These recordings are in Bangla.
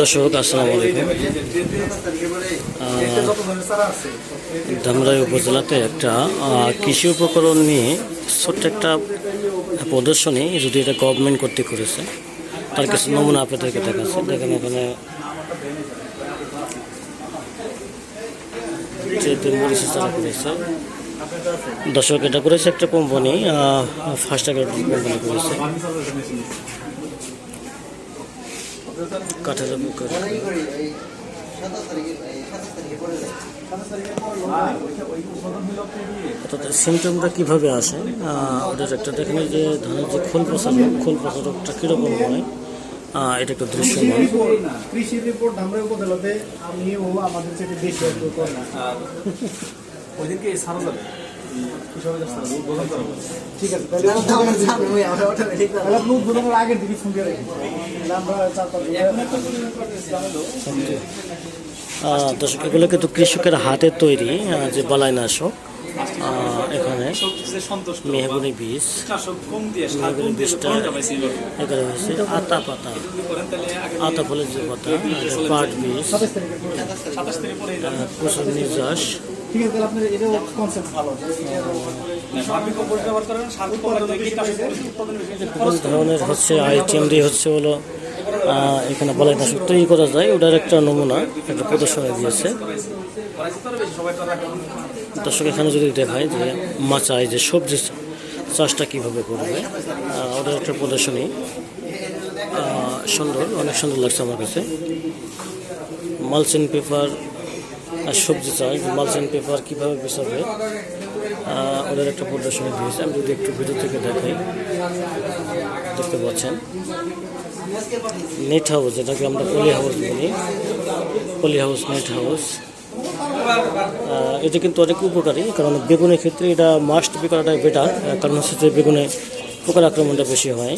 দর্শক, আসসালামু আলাইকুম। ধামরাই উপজেলাতে একটা কৃষি উপকরণ নিয়ে ছোট্ট একটা প্রদর্শনী যদি এটা গভর্নমেন্ট কর্তৃক করেছে, তার কিছু নমুনা আপনাদেরকে দেখাচ্ছে। দেখেন এখানে দর্শক, এটা করেছে একটা কোম্পানি ফার্স্ট কোম্পানি করেছে। কাঠের উপকার অর্থাৎ সিমটমটা কীভাবে আসে? ওটার একটা দেখেন যে ধানের যে খোল রোগ খোল প্রসারকটা কীরকম হয়? এটা একটা দৃশ্যমান। কৃষি রিপোর্ট আমরা উপজেলাতে আমি আমাদের থেকে বেশি না। ওইদিনকে সারা যাবে দর্শক এগুলো কিন্তু কৃষকের হাতে তৈরি যে বালাইনাশক এখানে মেহগুনি বীজ দিয়ে বীজটা এখানে হয়েছে আতা পাতা, আতা ফলের যে পাতা পাট বীজ প্রচুর নির্যাস ঠিক আছে আপনার এটাও কনসেপ্ট ভালো। কোন ধরনের হচ্ছে আইটেম দিয়ে হচ্ছে হলো এখানে বালাইনাশক তৈরি করা যায় ওটার একটা নমুনা একটা প্রদর্শনী দিয়েছে। দর্শক এখানে যদি দেখায় যে মাচায় যে সবজি চাষটা কীভাবে করবে ওটার একটা প্রদর্শনী। সুন্দর অনেক সুন্দর লাগছে আমার কাছে। মালচিন পেপার সবজি চাষ মালচিন পেপার কীভাবে আহ, ওদের একটা প্রদর্শনী দিয়েছে। আমি যদি একটু ভিডিও থেকে দেখাই দেখতে পাচ্ছেন। নেট হাউস যেটাকে আমরা পলি হাউস বলি। পলি হাউস নেট হাউস এটা কিন্তু অনেক উপকারী কারণ বেগুনের ক্ষেত্রে এটা মাস্ট বি করাটাই বেটার কারণ হচ্ছে যে বেগুনে পোকার আক্রমণটা বেশি হয়।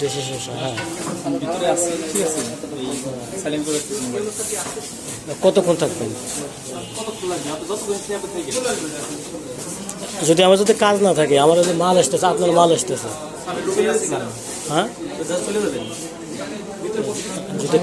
দেশে শেষে হ্যাঁ। ভিতরে আছে ঠিক আছে? সাইলেন্ট করে কতক্ষণ থাকবেন? যদি আমার যদি কাজ না থাকে আমার যদি মাল আসতেছে আপনার মাল আসতেছে। হ্যাঁ? যদি